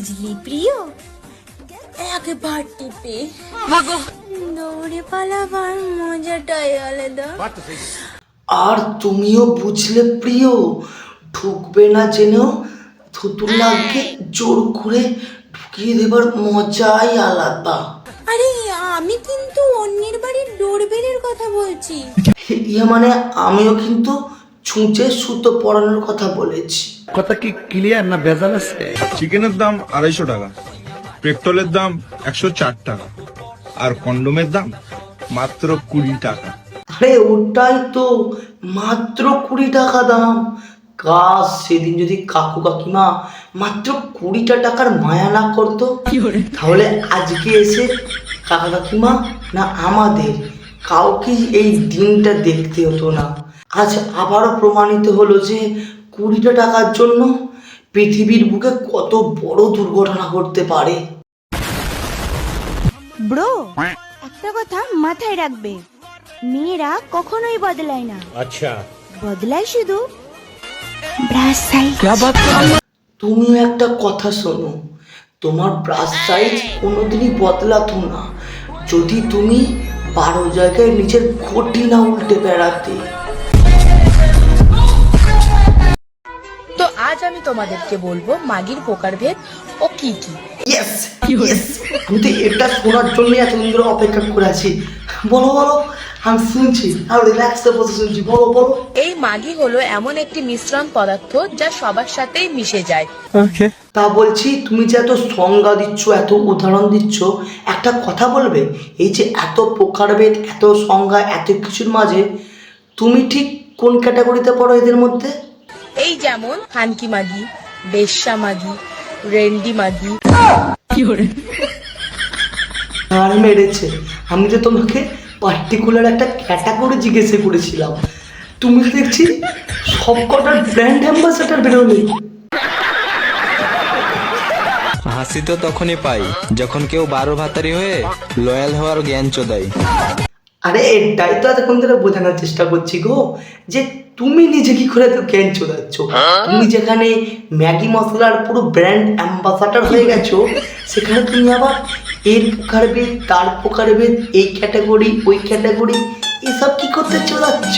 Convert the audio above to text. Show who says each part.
Speaker 1: বুঝলি প্রিয়? একবার টিপে। দৌড়ে পালাবার মজাটাই আলাদা।
Speaker 2: আর তুমিও বুঝলে প্রিয় ঢুকবে না জেনেও থুতুলাকে জোর করে ঢুকিয়ে দেবার মজাই আলাদা।
Speaker 1: আরে আমি কিন্তু অন্যের বাড়ির ডোরবেলের কথা বলছি।
Speaker 2: ইয়ে মানে আমিও কিন্তু ছুঁচে সুতো পরানোর কথা বলেছি।
Speaker 3: কথা কি ক্লিয়ার না ভেজাল আছে?
Speaker 4: চিকেনের দাম আড়াইশো টাকা পেট্রোলের দাম একশো চার টাকা আর কন্ডোমের দাম মাত্র কুড়ি টাকা।
Speaker 2: আরে ওটাই তো মাত্র কুড়ি টাকা দাম। কাজ সেদিন যদি কাকু কাকিমা মাত্র কুড়িটা টাকার মায়া না করতো তাহলে আজকে এসে কাকা কাকিমা না আমাদের কাউকে এই দিনটা দেখতে হতো না। আজ আবারও প্রমাণিত হলো যে কুড়িটা টাকার জন্য পৃথিবীর বুকে কত বড় দুর্ঘটনা ঘটতে পারে।
Speaker 5: ব্রো একটা কথা মাথায় রাখবে। মেয়েরা কখনোই বদলায় না। আচ্ছা। বদলায় শুধু ব্রাশ সাইজ।
Speaker 2: তুমিও একটা কথা শোনো তোমার ব্রাশ সাইজ কোনোদিনই বদলাতো না। যদি তুমি বারো জায়গায় নিজের ঘটি না উল্টে বেড়াতে
Speaker 6: আজ আমি তোমাদেরকে বলব মাগির প্রকারভেদ ও কি কি।
Speaker 2: ইয়েস ইয়েস আমি তো এটা শোনার জন্যই এতদিন ধরে অপেক্ষা করে আছি। বলো বলো। আমি শুনছি। আর রিল্যাক্সে বসে শুনছি। বলো বলো।
Speaker 6: এই মাগি হলো এমন একটি মিশ্রণ পদার্থ যা সবার সাথেই মিশে যায়।
Speaker 2: তা বলছি তুমি যে এত সংজ্ঞা দিচ্ছ এত উদাহরণ দিচ্ছ একটা কথা বলবে? এই যে এত প্রকারভেদ এত সংজ্ঞা এত কিছুর মাঝে তুমি ঠিক কোন ক্যাটাগরিতে পড়ো এদের মধ্যে?
Speaker 6: এই যেমন হানকি মাগি বেশ্যা মাগি রেন্ডি মাগি।
Speaker 2: আর মেরেছে। আমি তো তোমাকে পার্টিকুলার একটা ক্যাটাগরি জিজ্ঞেস করেছিলাম তুমি তো দেখছি সব কটার ব্র্যান্ড অ্যাম্বাসেডার বেরোলে
Speaker 7: হাসি তো তখনই পাই যখন কেউ বারো ভাতারি হয়ে লয়াল হওয়ার জ্ঞান চোদাই
Speaker 2: আরে এটাই তো এতক্ষণ ধরে বোঝানোর চেষ্টা করছি গো যে তুমি নিজে কি করে তো জ্ঞান চোদাচ্ছ? তুমি যেখানে ম্যাগি মশলার পুরো ব্র্যান্ড অ্যাম্বাসাডার হয়ে গেছো সেখানে তুমি আবার এর প্রকারভেদ তার প্রকারভেদ এই ক্যাটাগরি ওই ক্যাটাগরি এসব কি করতে চোদাচ্ছ?